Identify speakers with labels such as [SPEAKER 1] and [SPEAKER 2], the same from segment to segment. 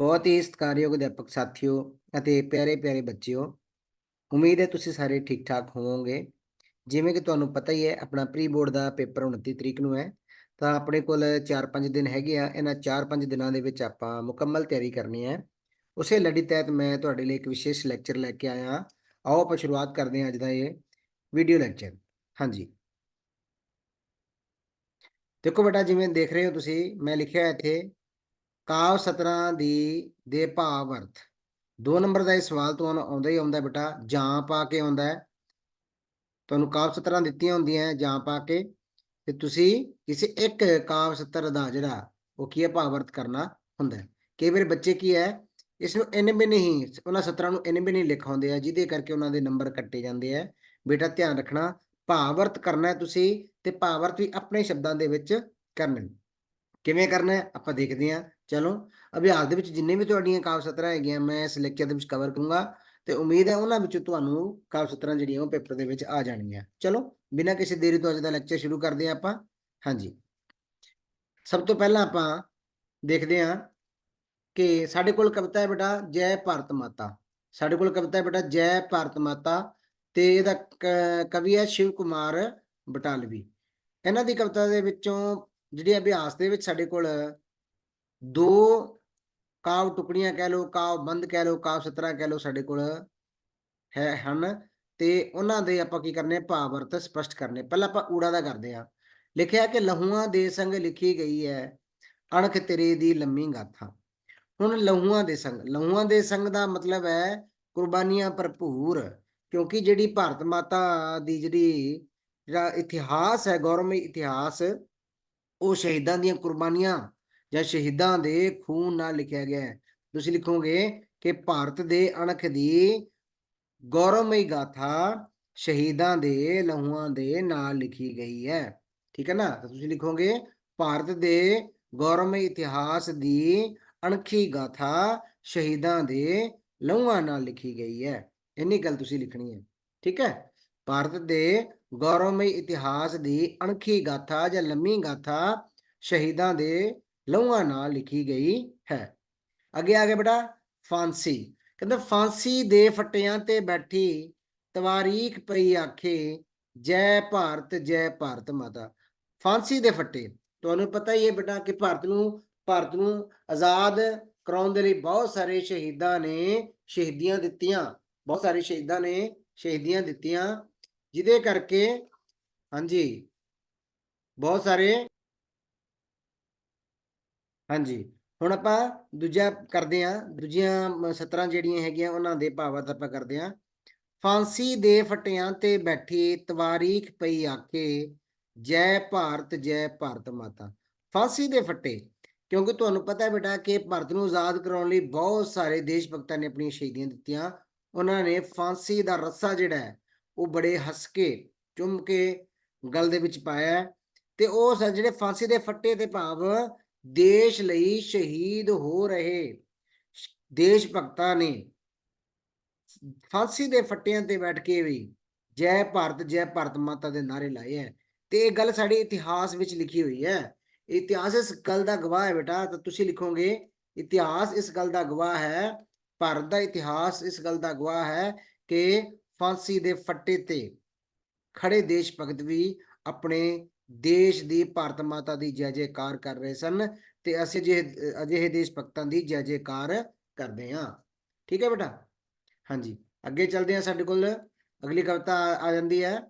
[SPEAKER 1] ਬਹੁਤ ਹੀ ਸਤਿਕਾਰਯੋਗ ਅਧਿਆਪਕ ਸਾਥੀਓ ਅਤੇ ਪਿਆਰੇ ਪਿਆਰੇ ਬੱਚਿਓ, ਉਮੀਦ ਹੈ ਤੁਸੀਂ ਸਾਰੇ ਠੀਕ ਠਾਕ ਹੋਵੋਗੇ। ਜਿਵੇਂ ਕਿ ਤੁਹਾਨੂੰ ਪਤਾ ਹੀ ਹੈ, ਆਪਣਾ ਪ੍ਰੀ ਬੋਰਡ ਦਾ ਪੇਪਰ 29 ਤਰੀਕ ਨੂੰ ਹੈ, ਤਾਂ ਆਪਣੇ ਕੋਲ 4-5 ਦਿਨ ਹੈਗੇ ਆ। ਇਹਨਾਂ 4-5 ਦਿਨਾਂ ਦੇ ਵਿੱਚ ਆਪਾਂ ਮੁਕੰਮਲ ਤਿਆਰੀ ਕਰਨੀ ਹੈ। ਉਸੇ ਲੜੀ ਤਹਿਤ ਮੈਂ ਤੁਹਾਡੇ ਲਈ ਇੱਕ ਵਿਸ਼ੇਸ਼ ਲੈਕਚਰ ਲੈ ਕੇ ਆਇਆ। ਆਓ ਆਪਾਂ ਸ਼ੁਰੂਆਤ ਕਰਦੇ ਹਾਂ ਅੱਜ ਦਾ ਇਹ ਵੀਡੀਓ ਲੈਕਚਰ ਹਾਂਜੀ। ਦੇਖੋ ਬੇਟਾ, ਜਿਵੇਂ ਦੇਖ ਰਹੇ ਹੋ ਤੁਸੀਂ, ਮੈਂ ਲਿਖਿਆ ਇੱਥੇ ਕਾਵ ਸਤਰਾਂ ਦੀ ਦੇ ਭਾਵ ਅਰਥ। ਦੋ ਨੰਬਰ ਦਾ ਇਹ ਸਵਾਲ ਤੁਹਾਨੂੰ ਆਉਂਦਾ ਹੀ ਆਉਂਦਾ ਬੇਟਾ, ਜਾਂ ਪਾ ਕੇ ਆਉਂਦਾ ਹੈ। ਤੁਹਾਨੂੰ ਕਾਵ ਸਤਰਾਂ ਦਿੱਤੀਆਂ ਹੁੰਦੀਆਂ ਜਾਂ ਪਾ ਕੇ। ਤੇ ਤੁਸੀਂ ਕਿਸੇ ਇੱਕ ਕਾਵ ਸਤਰ ਦਾ ਜਿਹੜਾ, ਉਹ ਕੀ ਹੈ, ਭਾਵ ਅਰਥ ਕਰਨਾ ਹੁੰਦਾ ਹੈ। ਕਈ ਵਾਰ ਬੱਚੇ ਕੀ ਹੈ ਇਸ ਨੂੰ ਇਨ ਵੀ ਨਹੀਂ, ਉਹਨਾਂ ਸਤਰਾਂ ਨੂੰ ਇਨ ਵੀ ਨਹੀਂ ਲਿਖਾਉਂਦੇ ਆ, ਜਿਹਦੇ ਕਰਕੇ ਉਹਨਾਂ ਦੇ ਨੰਬਰ ਕੱਟੇ ਜਾਂਦੇ ਆ। ਬੇਟਾ ਧਿਆਨ ਰੱਖਣਾ, ਭਾਵ ਅਰਥ ਕਰਨਾ ਹੈ ਤੁਸੀਂ, ਤੇ ਭਾਵ ਅਰਥ ਵੀ ਆਪਣੇ ਸ਼ਬਦਾਂ ਦੇ ਵਿੱਚ ਕਰਨਾ ਕਿਵੇਂ ਕਰਨਾ ਹੈ, ਆਪਾਂ ਦੇਖਦੇ ਹਾਂ। ਚਲੋ, ਅਭਿਆਸ ਦੇ ਵਿੱਚ ਜਿੰਨੇ ਵੀ ਤੁਹਾਡੀਆਂ ਕਾਵ ਸਤਰਾਂ ਹੈਗੀਆਂ, ਮੈਂ ਇਸ ਲੈਕਚਰ ਦੇ ਵਿੱਚ ਕਵਰ ਕਰੂੰਗਾ ਤੇ ਉਮੀਦ ਹੈ ਉਹਨਾਂ ਵਿੱਚੋਂ ਤੁਹਾਨੂੰ ਕਾਵ ਸਤਰਾਂ ਜਿਹੜੀਆਂ ਉਹ ਪੇਪਰ ਦੇ ਵਿੱਚ ਆ ਜਾਣਗੀਆਂ। ਚਲੋ, ਬਿਨਾਂ ਕਿਸੇ ਦੇਰੀ ਤੋਂ ਅੱਜ ਦਾ ਲੈਕਚਰ ਸ਼ੁਰੂ ਕਰਦੇ ਹਾਂ ਆਪਾਂ। ਹਾਂਜੀ। ਸਭ ਤੋਂ ਪਹਿਲਾਂ ਆਪਾਂ ਦੇਖਦੇ ਹਾਂ ਕਿ ਸਾਡੇ ਕੋਲ ਕਵਿਤਾ ਹੈ ਬੇਟਾ, ਜੈ ਭਾਰਤ ਮਾਤਾ। ਸਾਡੇ ਕੋਲ ਕਵਿਤਾ ਹੈ ਬੇਟਾ, ਜੈ ਭਾਰਤ ਮਾਤਾ ਤੇ ਇਹਦਾ ਕ- ਕਵੀ ਹੈ ਸ਼ਿਵ ਕੁਮਾਰ ਬਟਾਲਵੀ। ਇਹਨਾਂ ਦੀ ਕਵਿਤਾ ਦੇ ਵਿੱਚੋਂ ਜਿਹੜੇ ਅਭਿਆਸ ਦੇ ਵਿੱਚ ਸਾਡੇ ਕੋਲ ਦੋ ਕਾਵ ਟੁਕੜੀਆਂ ਕਹਿ ਲਓ, ਕਾਵ ਬੰਦ ਕਹਿ ਲਓ, ਕਾਵ ਸਤਰਾਂ ਕਹਿ ਲਓ ਸਾਡੇ ਕੋਲ ਹੈ, ਹਨ। ਤੇ ਉਹਨਾਂ ਦੇ ਆਪਾਂ ਕੀ ਕਰਨੇ, ਭਾਵ ਅਰਥ ਸਪਸ਼ਟ ਕਰਨੇ। ਪਹਿਲਾਂ ਆਪਾਂ ਊੜਾ ਦਾ ਕਰਦੇ ਆ ਲਿਖਿਆ ਕਿ ਲਹੂਆਂ ਦੇ ਸੰਗ ਲਿਖੀ ਗਈ ਹੈ, ਅਣਖ ਤੇਰੇ ਦੀ ਲੰਮੀ ਗਾਥਾ। ਹੁਣ ਲਹੂਆਂ ਦੇ ਸੰਗ, ਲਹੂਆਂ ਦੇ ਸੰਗ ਦਾ ਮਤਲਬ ਹੈ ਕੁਰਬਾਨੀਆਂ ਭਰਪੂਰ, ਕਿਉਂਕਿ ਜਿਹੜੀ ਭਾਰਤ ਮਾਤਾ ਦੀ ਜਿਹੜੀ ਜਿਹੜਾ ਇਤਿਹਾਸ ਹੈ, ਗੌਰਵਮਈ ਇਤਿਹਾਸ ਉਹ ਸ਼ਹੀਦਾਂ ਦੀਆਂ ਕੁਰਬਾਨੀਆਂ ਜਾਂ ਸ਼ਹੀਦਾਂ ਦੇ ਖੂਨ ਨਾਲ ਲਿਖਿਆ ਗਿਆ ਹੈ। ਤੁਸੀਂ ਲਿਖੋਗੇ ਕਿ ਭਾਰਤ ਦੇ ਅਣਖ ਦੀ ਗੌਰਵਮਈ ਗਾਥਾ ਸ਼ਹੀਦਾਂ ਦੇ ਲਹੂਆਂ ਦੇ ਨਾਲ ਲਿਖੀ ਗਈ ਹੈ। ਠੀਕ ਹੈ ਨਾ? ਤੁਸੀਂ ਲਿਖੋਗੇ, ਭਾਰਤ ਦੇ ਗੌਰਵਮਈ ਇਤਿਹਾਸ ਦੀ ਅਣਖੀ ਗਾਥਾ ਸ਼ਹੀਦਾਂ ਦੇ ਲਹੂਆਂ ਨਾਲ ਲਿਖੀ ਗਈ ਹੈ। ਇੰਨੀ ਗੱਲ ਤੁਸੀਂ ਲਿਖਣੀ ਹੈ। ਠੀਕ ਹੈ? ਭਾਰਤ ਦੇ ਗੌਰਵਮਈ ਇਤਿਹਾਸ ਦੀ ਅਣਖੀ ਗਾਥਾ ਜਾਂ ਲੰਮੀ ਗਾਥਾ ਸ਼ਹੀਦਾਂ ਦੇ ਲਹੂਆਂ ਨਾਲ ਲਿਖੀ ਗਈ ਹੈ। ਅੱਗੇ ਆ ਗਿਆ ਬੇਟਾ, ਫਾਂਸੀ। ਕਹਿੰਦਾ ਫਾਂਸੀ ਦੇ ਫੱਟਿਆਂ ਤੇ ਬੈਠੀ ਤਵਾਰੀਖ ਪਈ ਆਖੇ, ਜੈ ਭਾਰਤ ਜੈ ਭਾਰਤ ਮਾਤਾ। ਫਾਂਸੀ ਦੇ ਫੱਟੇ। ਤੁਹਾਨੂੰ ਪਤਾ ਹੀ ਹੈ ਬੇਟਾ ਕਿ ਭਾਰਤ ਨੂੰ ਭਾਰਤ ਨੂੰ ਆਜ਼ਾਦ ਕਰਾਉਣ ਦੇ ਲਈ ਬਹੁਤ ਸਾਰੇ ਸ਼ਹੀਦਾਂ ਨੇ ਸ਼ਹੀਦੀਆਂ ਦਿੱਤੀਆਂ, ਬਹੁਤ ਸਾਰੇ ਸ਼ਹੀਦਾਂ ਨੇ ਸ਼ਹੀਦੀਆਂ ਦਿੱਤੀਆਂ ਜਿਹਦੇ ਕਰਕੇ, ਹਾਂਜੀ, ਬਹੁਤ ਸਾਰੇ, ਹਾਂਜੀ, ਹੁਣ ਆਪਾਂ ਦੂਜਾ ਕਰਦੇ ਹਾਂ, ਦੂਜੀਆਂ ਸਤਰਾਂ ਜਿਹੜੀਆਂ ਹੈਗੀਆਂ ਉਹਨਾਂ ਦੇ ਭਾਵਾਰਥ ਆਪਾਂ ਕਰਦੇ ਹਾਂ। ਫਾਂਸੀ ਦੇ ਫਟਿਆਂ ਤੇ ਬੈਠੀ ਤਵਾਰੀਖ ਪਈ ਆਕੇ ਜੈ ਭਾਰਤ ਜੈ ਭਾਰਤ ਮਾਤਾ। ਫਾਂਸੀ ਦੇ ਫੱਟੇ, ਕਿਉਂਕਿ ਤੁਹਾਨੂੰ ਪਤਾ ਹੈ ਬੇਟਾ ਕਿ ਭਾਰਤ ਨੂੰ ਆਜ਼ਾਦ ਕਰਾਉਣ ਲਈ ਬਹੁਤ ਸਾਰੇ ਦੇਸ਼ ਭਗਤਾਂ ਨੇ ਆਪਣੀਆਂ ਸ਼ਹੀਦੀਆਂ ਦਿੱਤੀਆਂ। ਉਹਨਾਂ ਨੇ ਫਾਂਸੀ ਦਾ ਰੱਸਾ ਜਿਹੜਾ ਹੈ ਉਹ ਬੜੇ ਹੱਸ ਕੇ, ਚੁੰਮ ਕੇ ਗਲ ਦੇ ਵਿੱਚ ਪਾਇਆ ਤੇ ਉਹ ਸ- ਜਿਹੜੇ ਫਾਂਸੀ ਦੇ ਫੱਟੇ ਤੇ ਭਾਵ ਦੇਸ਼ ਲਈ ਸ਼ਹੀਦ ਹੋ ਰਹੇ, ਦੇਸ਼ ਭਗਤਾਂ ਨੇ। ਫਾਂਸੀ ਦੇ ਫੱਟਿਆਂ ਤੇ ਬੈਠ ਕੇ ਵੀ ਜੈ ਭਾਰਤ ਜੈ ਭਾਰਤ ਮਾਤਾ ਦੇ ਨਾਰੇ ਲਾਏ ਹੈ ਤੇ ਇਹ ਗੱਲ ਸਾਡੇ ਇਤਿਹਾਸ ਵਿੱਚ ਲਿਖੀ ਹੋਈ ਹੈ। ਇਤਿਹਾਸ ਇਸ ਗੱਲ ਦਾ ਗਵਾਹ ਹੈ ਬੇਟਾ, ਤਾਂ ਤੁਸੀਂ ਲਿਖੋਗੇ, ਇਤਿਹਾਸ ਇਸ ਗੱਲ ਦਾ ਗਵਾਹ ਹੈ, ਭਾਰਤ ਦਾ ਇਤਿਹਾਸ ਇਸ ਗੱਲ ਦਾ ਗਵਾਹ ਹੈ ਕਿ ਫਾਂਸੀ ਦੇ ਫੱਟੇ ਤੇ ਖੜੇ ਦੇਸ਼ ਭਗਤ ਵੀ ਆਪਣੇ ਦੇਸ਼ ਦੀ ਭਾਰਤ ਮਾਤਾ ਦੀ ਜੈ ਜੈਕਾਰ ਕਰ ਰਹੇ ਸਨ ਤੇ ਅਸੀਂ ਅਜਿਹੇ ਅਜਿਹੇ ਦੇਸ਼ ਭਗਤਾਂ ਦੀ ਜੈ ਜੈਕਾਰ ਕਰਦੇ ਹਾਂ। ਠੀਕ ਹੈ ਬੇਟਾ? ਹਾਂਜੀ, ਅੱਗੇ ਚੱਲਦੇ ਹਾਂ ਸਾਡੇ ਕੋਲ। ਅਗਲੀ ਕਵਿਤਾ ਆ- ਆ ਜਾਂਦੀ ਹੈ।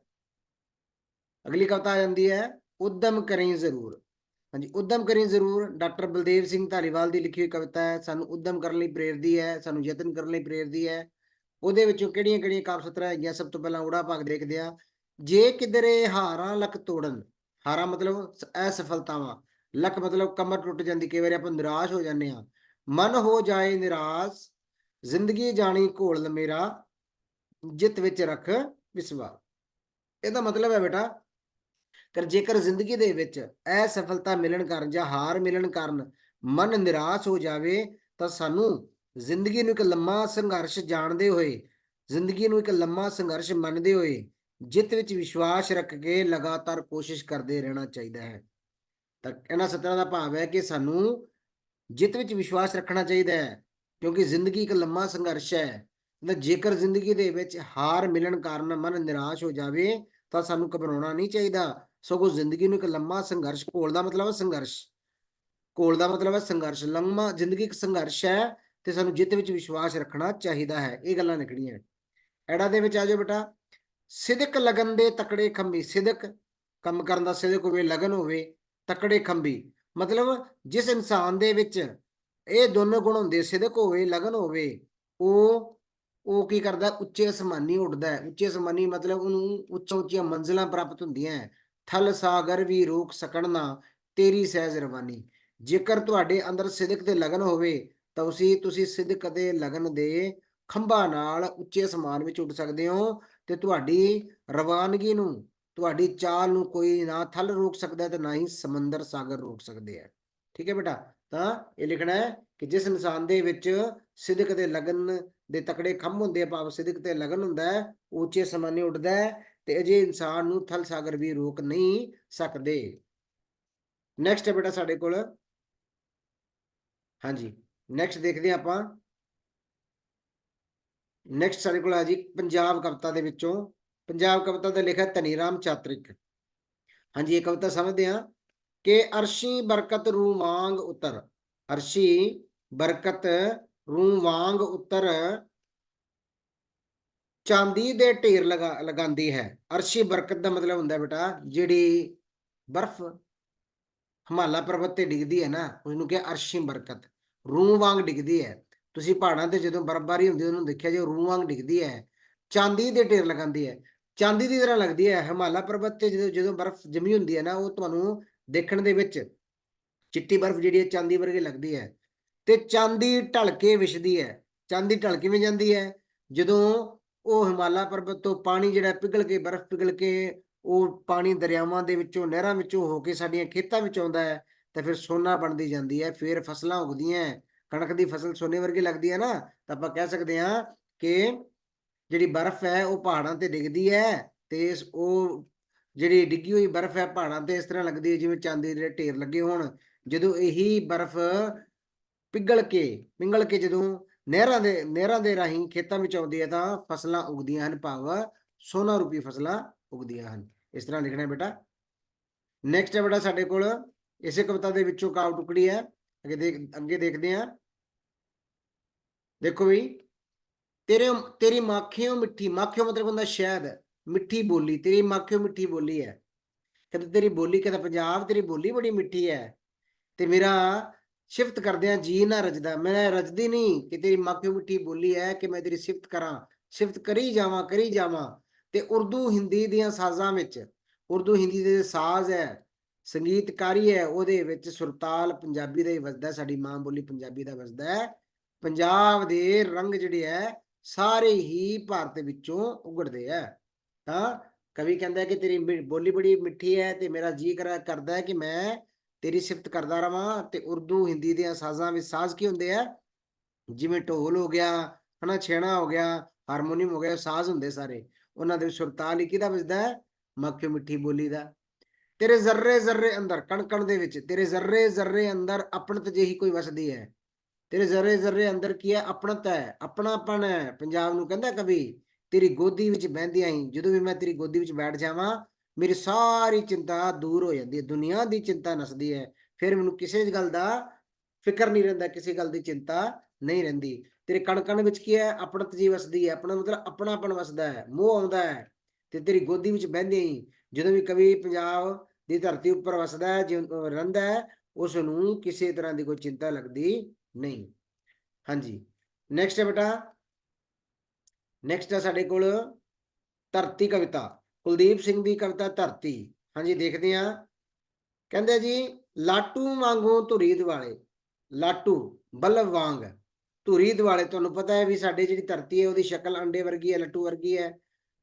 [SPEAKER 1] ਅਗਲੀ ਕਵਿਤਾ ਆ ਜਾਂਦੀ ਹੈ, ਉਦਮ ਕਰੀ ਜ਼ਰੂਰ। ਹਾਂਜੀ, ਉਦਮ ਕਰੀ ਜ਼ਰੂਰ। ਡਾਕਟਰ ਬਲਦੇਵ ਸਿੰਘ ਧਾਲੀਵਾਲ ਦੀ ਲਿਖੀ ਹੋਈ ਕਵਿਤਾ ਹੈ, ਸਾਨੂੰ ਉਦਮ ਕਰਨ ਲਈ ਪ੍ਰੇਰਦੀ ਹੈ, ਸਾਨੂੰ ਯਤਨ ਕਰਨ ਲਈ ਪ੍ਰੇਰਦੀ ਹੈ। ਉਹਦੇ ਵਿੱਚੋਂ ਕਿਹੜੀਆਂ ਕਿਹੜੀਆਂ ਕਾਵਿ ਹੈਗੀਆਂ, ਸਭ ਤੋਂ ਪਹਿਲਾਂ ਊੜਾ ਭਾਗ ਦੇਖਦੇ ਆ ਜੇ ਕਿਧਰੇ ਹਾਰਾਂ ਲੱਕ ਤੋੜਨ, ਹਾਰਾਂ ਮਤਲਬ ਅਸਫਲਤਾਵਾਂ, ਲੱਕ ਮਤਲਬ ਕਮਰ ਟੁੱਟ ਜਾਂਦੀ, ਕਈ ਵਾਰੀ ਆਪਾਂ ਨਿਰਾਸ਼ ਹੋ ਜਾਂਦੇ ਆ ਮਨ ਹੋ ਜਾਏ ਨਿਰਾਸ਼, ਜ਼ਿੰਦਗੀ ਜਾਣੀ ਘੋਲ ਮੇਰਾ, ਜਿੱਤ ਵਿੱਚ ਰੱਖ ਵਿਸ਼ਵਾਸ ਇਹਦਾ ਮਤਲਬ ਹੈ ਬੇਟਾ ਕਿ ਜੇਕਰ ਜ਼ਿੰਦਗੀ ਦੇ ਵਿੱਚ ਅਸਫਲਤਾ ਮਿਲਣ ਕਾਰਨ ਜਾਂ ਹਾਰ ਮਿਲਣ ਕਾਰਨ ਮਨ ਨਿਰਾਸ਼ ਹੋ ਜਾਵੇ, ਤਾਂ ਸਾਨੂੰ ਜ਼ਿੰਦਗੀ ਨੂੰ ਇੱਕ ਲੰਮਾ ਸੰਘਰਸ਼ ਜਾਣਦੇ ਹੋਏ, ਜ਼ਿੰਦਗੀ ਨੂੰ ਇੱਕ ਲੰਮਾ ਸੰਘਰਸ਼ ਮੰਨਦੇ ਹੋਏ, ਜਿੱਤ ਵਿੱਚ ਵਿਸ਼ਵਾਸ ਰੱਖ ਕੇ ਲਗਾਤਾਰ ਕੋਸ਼ਿਸ਼ ਕਰਦੇ ਰਹਿਣਾ ਚਾਹੀਦਾ ਹੈ। ਤਾਂ ਇਹਨਾਂ ਸਤਰਾਂ ਦਾ ਭਾਵ ਹੈ ਕਿ ਸਾਨੂੰ ਜਿੱਤ ਵਿੱਚ ਵਿਸ਼ਵਾਸ ਰੱਖਣਾ ਚਾਹੀਦਾ ਹੈ, ਕਿਉਂਕਿ ਜ਼ਿੰਦਗੀ ਇੱਕ ਲੰਮਾ ਸੰਘਰਸ਼ ਹੈ। ਮਤਲਬ ਜੇਕਰ ਜ਼ਿੰਦਗੀ ਦੇ ਵਿੱਚ ਹਾਰ ਮਿਲਣ ਕਾਰਨ ਮਨ ਨਿਰਾਸ਼ ਹੋ ਜਾਵੇ, ਤਾਂ ਸਾਨੂੰ ਘਬਰਾਉਣਾ ਨਹੀਂ ਚਾਹੀਦਾ। ਸਗੋਂ ਜ਼ਿੰਦਗੀ ਨੂੰ ਇੱਕ ਲੰਮਾ ਸੰਘਰਸ਼, ਘੋਲ ਦਾ ਮਤਲਬ ਹੈ ਸੰਘਰਸ਼। ਘੋਲ ਦਾ ਮਤਲਬ ਹੈ ਸੰਘਰਸ਼। ਲੰਮਾ, ਜ਼ਿੰਦਗੀ ਇੱਕ ਸੰਘਰਸ਼ ਹੈ ਤੇ ਸਾਨੂੰ ਜਿੱਤ ਵਿੱਚ ਵਿਸ਼ਵਾਸ ਰੱਖਣਾ ਚਾਹੀਦਾ ਹੈ। ਇਹ ਗੱਲਾਂ ਲਿਖਣੀਆਂ ਐੜਾ ਦੇ ਵਿੱਚ ਆ ਜਾਓ ਬੇਟਾ। ਸਿਦਕ ਲਗਨ ਦੇ ਤਕੜੇ ਖੰਭੀ। ਸਿਦਕ ਕੰਮ ਕਰਨ ਦਾ ਸਿਦਕ ਹੋਵੇ, ਲਗਨ ਹੋਵੇ, ਤਕੜੇ ਖੰਭੀ। ਮਤਲਬ ਜਿਸ ਇਨਸਾਨ ਦੇ ਵਿੱਚ ਇਹ ਦੋਨੋਂ ਗੁਣ ਹੁੰਦੇ, ਸਿਦਕ ਹੋਵੇ, ਲਗਨ ਹੋਵੇ, ਉਹ ਉਹ ਕੀ ਕਰਦਾ, ਉੱਚੇ ਅਸਮਾਨੀ ਉੱਡਦਾ ਹੈ। ਉੱਚੇ ਅਸਮਾਨੀ ਮਤਲਬ ਉਹਨੂੰ ਉੱਚਾ ਉੱਚੀਆਂ ਮੰਜ਼ਿਲਾਂ ਪ੍ਰਾਪਤ ਹੁੰਦੀਆਂ ਹੈ। ਥਲ ਸਾਗਰ ਵੀ ਰੋਕ ਸਕਣ ਨਾ, ਤੇਰੀ ਸਹਿਜ ਰਵਾਨੀ। ਜੇਕਰ ਤੁਹਾਡੇ ਅੰਦਰ ਸਿਦਕ ਤੇ ਲਗਨ ਹੋਵੇ ਤਾਂ ਤੁਸੀਂ ਤੁਸੀਂ ਸਿਦਕ ਅਤੇ ਲਗਨ ਦੇ ਖੰਭਾਂ ਨਾਲ ਉੱਚੇ ਅਸਮਾਨ ਵਿੱਚ ਉੱਡ ਸਕਦੇ ਹੋ ਤੇ ਤੁਹਾਡੀ ਰਵਾਨਗੀ ਨੂੰ, ਤੁਹਾਡੀ ਚਾਲ ਨੂੰ ਕੋਈ ਨਾ ਥਲ ਰੋਕ ਸਕਦਾ ਤੇ ਨਾ ਹੀ ਸਮੁੰਦਰ ਸਾਗਰ ਰੋਕ ਸਕਦੇ ਆ। ਠੀਕ ਹੈ ਬੇਟਾ? ਤਾਂ ਇਹ ਲਿਖਣਾ ਹੈ ਕਿ ਜਿਸ ਇਨਸਾਨ ਦੇ ਵਿੱਚ ਸਿਦਕ ਤੇ ਲਗਨ ਦੇ ਤਕੜੇ ਖੰਭ ਹੁੰਦੇ ਆ, ਭਾਵ ਸਿਦਕ ਤੇ ਲਗਨ ਹੁੰਦਾ ਹੈ, ਉਹ ਉੱਚੇ ਅਸਮਾਨੇ ਉੱਡਦਾ ਹੈ ਤੇ ਅਜੇ ਇਨਸਾਨ ਨੂੰ ਥਲ ਸਾਗਰ ਵੀ ਰੋਕ ਨਹੀਂ ਸਕਦੇ। ਨੈਕਸਟ ਹੈ ਬੇਟਾ ਸਾਡੇ ਕੋਲ। ਹਾਂਜੀ। ਨੈਕਸਟ ਦੇਖਦੇ ਹਾਂ ਆਪਾਂ। ਨੈਕਸਟ ਸਾਡੇ ਕੋਲ ਆ ਜੀ, ਪੰਜਾਬ ਕਵਿਤਾ ਦੇ ਵਿੱਚੋਂ। ਪੰਜਾਬ ਕਵਿਤਾ ਦਾ ਲਿਖਿਆ ਧਨੀ ਰਾਮ ਚਾਤ੍ਰਿਕ। ਹਾਂਜੀ, ਇਹ ਕਵਿਤਾ ਸਮਝਦੇ ਹਾਂ। ਕਿ ਅਰਸ਼ੀ ਬਰਕਤ ਰੂ ਵਾਂਗ ਉਤਰ। ਅਰਸ਼ੀ ਬਰਕਤ ਰੂ ਵਾਂਗ ਉਤਰ ਚਾਂਦੀ ਦੇ ਢੇਰ ਲਗਾ, ਲਗਾਉਂਦੀ ਹੈ। ਅਰਸ਼ੀ ਬਰਕਤ ਦਾ ਮਤਲਬ ਹੁੰਦਾ ਬੇਟਾ, ਜਿਹੜੀ ਬਰਫ਼ ਹਿਮਾਲਾ ਪਰਬਤ ਤੇ ਡਿੱਗਦੀ ਹੈ ਨਾ ਉਸ ਨੂੰ ਕਿ ਅਰਸ਼ੀ ਬਰਕਤ। ਰੂਹ ਵਾਂਗ ਡਿੱਗਦੀ ਹੈ। ਤੁਸੀਂ ਪਹਾੜਾਂ ਤੇ ਜਦੋਂ ਬਰਫ਼ਬਾਰੀ ਹੁੰਦੀ ਹੈ, ਉਹਨੂੰ ਦੇਖਿਆ ਜੇ ਰੂਹ ਵਾਂਗ ਡਿੱਗਦੀ ਹੈ, ਚਾਂਦੀ ਦੇ ਢੇਰ ਲਗਾਉਂਦੀ ਹੈ। ਚਾਂਦੀ ਦੀ ਤਰ੍ਹਾਂ ਲੱਗਦੀ ਹੈ, ਹਿਮਾਲਾ ਪਰਬਤ ਤੇ ਜਦੋਂ ਜਦੋਂ ਬਰਫ਼ ਜਮੀ ਹੁੰਦੀ ਹੈ ਨਾ, ਉਹ ਤੁਹਾਨੂੰ ਦੇਖਣ ਦੇ ਵਿੱਚ ਚਿੱਟੀ ਬਰਫ਼ ਜਿਹੜੀ ਹੈ, ਚਾਂਦੀ ਵਰਗੀ ਲੱਗਦੀ ਹੈ। ਤੇ ਚਾਂਦੀ ਢਲ ਕੇ ਵਿਛਦੀ ਹੈ। ਚਾਂਦੀ ਢਲ ਕਿਵੇਂ ਜਾਂਦੀ ਹੈ। ਜਦੋਂ ਉਹ ਹਿਮਾਲਾ ਪਰਬਤ ਤੋਂ ਪਾਣੀ ਜਿਹੜਾ ਪਿਘਲ ਕੇ, ਬਰਫ਼ ਪਿਘਲ ਕੇ, ਉਹ ਪਾਣੀ ਦਰਿਆਵਾਂ ਦੇ ਵਿੱਚੋਂ, ਨਹਿਰਾਂ ਵਿੱਚੋਂ ਹੋ ਕੇ, ਸਾਡੀਆਂ ਖੇਤਾਂ ਵਿੱਚ ਆਉਂਦਾ ਹੈ ਤਾਂ ਫਿਰ ਸੋਨਾ ਬਣਦੀ ਜਾਂਦੀ ਹੈ, ਫਿਰ ਫਸਲਾਂ ਉਗਦੀਆਂ ਕਣਕ ਦੀ ਫਸਲ ਸੋਨੇ ਵਰਗੀ ਲੱਗਦੀ ਹੈ ਨਾ, ਤਾਂ ਆਪਾਂ ਕਹਿ ਸਕਦੇ ਹਾਂ ਕਿ ਜਿਹੜੀ ਬਰਫ਼ ਹੈ ਉਹ ਪਹਾੜਾਂ ਤੇ ਡਿੱਗਦੀ ਹੈ ਤੇ ਉਹ ਜਿਹੜੀ ਡਿੱਗੀ ਹੋਈ ਬਰਫ਼ ਹੈ ਪਹਾੜਾਂ ਤੇ ਇਸ ਤਰ੍ਹਾਂ ਲੱਗਦੀ ਹੈ ਜਿਵੇਂ ਚਾਂਦੀ ਦੇ ਢੇਰ ਲੱਗੇ ਹੋਣ, ਜਦੋਂ ਇਹੀ ਬਰਫ਼ ਪਿਘਲ ਕੇ ਪਿੰਗਲ ਕੇ ਜਦੋਂ ਨਹਿਰਾਂ ਦੇ ਨਹਿਰਾਂ ਦੇ ਰਾਹੀਂ ਖੇਤਾਂ ਵਿੱਚ ਆਉਂਦੀ ਹੈ ਤਾਂ ਫਸਲਾਂ ਉਗਦੀਆਂ ਹਨ, ਭਾਵ ਸੋਨਾ ਰੂਪੀ ਫਸਲਾਂ ਉਗਦੀਆਂ ਹਨ। ਇਸ ਤਰ੍ਹਾਂ ਲਿਖਣਾ ਬੇਟਾ। ਨੈਕਸਟ ਹੈ ਬੇਟਾ ਸਾਡੇ ਕੋਲ ਇਸੇ ਕਵਿਤਾ ਦੇ ਵਿੱਚੋਂ ਕਾਵ ਟੁਕੜੀ ਹੈ। ਅੱਗੇ ਦੇਖ, ਅੱਗੇ ਦੇਖਦੇ ਹਾਂ। ਦੇਖੋ ਵੀ ਤੇਰੇ, ਤੇਰੀ ਮਾਖਿਓ ਮਿੱਠੀ, ਮਾਖਿਓ ਮਤਲਬ ਹੁੰਦਾ ਸ਼ਹਿਦ ਮਿੱਠੀ ਬੋਲੀ, ਤੇਰੀ ਮਾਖਿਓ ਮਿੱਠੀ ਬੋਲੀ ਹੈ। ਕਹਿੰਦੇ ਤੇਰੀ ਬੋਲੀ, ਕਹਿੰਦਾ ਪੰਜਾਬ, ਤੇਰੀ ਬੋਲੀ ਬੜੀ ਮਿੱਠੀ ਹੈ। ਤੇ ਮੇਰਾ ਸਿਫਤ ਕਰਦਿਆਂ ਜੀ ਨਾ ਰਜਦਾ। ਮੈਂ ਰਜਦੀ ਨਹੀਂ ਕਿ ਤੇਰੀ ਮਾਖਿਓ ਮਿੱਠੀ ਬੋਲੀ ਹੈ ਕਿ ਮੈਂ ਤੇਰੀ ਸਿਫਤ ਕਰਾਂ। ਸਿਫਤ ਕਰੀ ਜਾਵਾਂ ਕਰੀ ਜਾਵਾਂ। ਤੇ ਉਰਦੂ ਹਿੰਦੀ ਦੀਆਂ ਸਾਜ਼ਾਂ ਵਿੱਚ, ਉਰਦੂ ਹਿੰਦੀ ਦੇ ਸਾਜ਼ ਹੈ। ਸੰਗੀਤਕਾਰੀ ਹੈ, ਉਹਦੇ ਵਿੱਚ ਸੁਰਤਾਲ ਪੰਜਾਬੀ ਦਾ ਹੀ ਵੱਜਦਾ ਸਾਡੀ ਮਾਂ ਬੋਲੀ ਪੰਜਾਬੀ ਦਾ ਵੱਜਦਾ ਹੈ। ਪੰਜਾਬ ਦੇ ਰੰਗ ਜਿਹੜੇ ਹੈ, ਸਾਰੇ ਹੀ ਭਾਰਤ ਵਿੱਚੋਂ ਉਗੜਦੇ ਹੈ। ਤਾਂ ਕਵੀ ਕਹਿੰਦਾ ਕਿ ਤੇਰੀ ਮਿ- ਬੋਲੀ ਬੜੀ ਮਿੱਠੀ ਹੈ ਤੇ ਮੇਰਾ ਜੀ ਕਰਦਾ ਹੈ ਕਿ ਮੈਂ ਤੇਰੀ ਸਿਫਤ ਕਰਦਾ ਰਵਾਂ ਤੇ ਉਰਦੂ, ਹਿੰਦੀ ਦੀਆਂ ਸਾਜ਼ਾਂ ਵਿੱਚ ਸਾਜ਼ ਕੀ ਹੁੰਦੇ ਆ ਜਿਵੇਂ ਢੋਲ ਹੋ ਗਿਆ, ਹਨਾ, ਛੇਣਾ ਹੋ ਗਿਆ, ਹਾਰਮੋਨੀਅਮ ਹੋ ਗਿਆ ਇਹ ਸਾਜ਼ ਹੁੰਦੇ ਸਾਰੇ। ਉਹਨਾਂ ਦੇ ਸੁਰਤਾਲ ਹੀ ਕਿਹਦਾ ਵੱਜਦਾ ਹੈ? ਮੱਖਿਓ ਮਿੱਠੀ ਬੋਲੀ ਦਾ। ਤੇਰੇ ਜ਼ਰਰੇ ਜ਼ਰਰੇ ਅੰਦਰ ਕਣ ਕਣ ਦੇ ਵਿੱਚ, ਤੇਰੇ ਜ਼ਰਰੇ ਜ਼ਰਰੇ ਅੰਦਰ ਆਪਣਤ ਜਿਹੀ ਕੋਈ ਵਸਦੀ ਹੈ। ਤੇਰੇ ਜ਼ਰਰੇ ਜ਼ਰਰੇ ਅੰਦਰ ਕੀ ਹੈ? ਆਪਣਤ ਹੈ, ਆਪਣਾਪਣ ਹੈ। ਪੰਜਾਬ ਨੂੰ ਕਹਿੰਦਾ ਕਵੀ, ਤੇਰੀ ਗੋਦੀ ਵਿੱਚ ਬਹਿੰਦਿਆਂ ਹੀ ਜਦੋਂ ਵੀ ਮੈਂ ਤੇਰੀ ਗੋਦੀ ਵਿੱਚ ਬੈਠ ਜਾਵਾਂ, ਮੇਰੀ ਸਾਰੀ ਚਿੰਤਾ ਦੂਰ ਹੋ ਜਾਂਦੀ ਹੈ। ਦੁਨੀਆ ਦੀ ਚਿੰਤਾ ਨਸਦੀ ਹੈ। ਫਿਰ ਮੈਨੂੰ ਕਿਸੇ ਗੱਲ ਦਾ ਫਿਕਰ ਨਹੀਂ ਰਹਿੰਦਾ, ਕਿਸੇ ਗੱਲ ਦੀ ਚਿੰਤਾ ਨਹੀਂ ਰਹਿੰਦੀ। ਤੇਰੇ ਕਣ ਕਣ ਵਿੱਚ ਕੀ ਹੈ? ਆਪਣਤ ਜੀ ਵਸਦੀ ਹੈ। ਆਪਣਾ ਮਤਲਬ ਆਪਣਾਪਣ ਵਸਦਾ ਹੈ, ਮੋਹ ਆਉਂਦਾ ਹੈ। ਤੇ ਤੇਰੀ ਗੋਦੀ ਵਿੱਚ ਬਹਿੰਦੇ ਹੀ ਜਦੋਂ ਵੀ ਕਵੀ ਪੰਜਾਬ ਦੀ ਧਰਤੀ ਉੱਪਰ ਵਸਦਾ ਹੈ, ਜਿਉਂ ਰਹਿੰਦਾ ਹੈ ਉਸ ਨੂੰ ਕਿਸੇ ਤਰ੍ਹਾਂ ਦੀ ਕੋਈ ਚਿੰਤਾ ਲੱਗਦੀ ਨਹੀਂ। ਹਾਂਜੀ ਨੈਕਸਟ ਹੈ ਬੇਟਾ। ਨੈਕਸਟ ਹੈ ਸਾਡੇ ਕੋਲ ਧਰਤੀ ਕਵਿਤਾ। ਕੁਲਦੀਪ ਸਿੰਘ ਦੀ ਕਵਿਤਾ ਧਰਤੀ। ਹਾਂਜੀ, ਦੇਖਦੇ ਹਾਂ। ਕਹਿੰਦੇ ਜੀ, ਲਾਟੂ ਵਾਂਗੂ ਧੁਰੀ ਦਿਵਾਲੇ। ਲਾਟੂ ਬਲਬ ਵਾਂਗ। ਧੁਰੀ ਦਿਵਾਲੇ, ਤੁਹਾਨੂੰ ਪਤਾ ਹੈ ਵੀ ਸਾਡੇ ਜਿਹੜੀ ਧਰਤੀ ਹੈ, ਉਹਦੀ ਸ਼ਕਲ ਅੰਡੇ ਵਰਗੀ ਹੈ ਲੱਟੂ ਵਰਗੀ ਹੈ।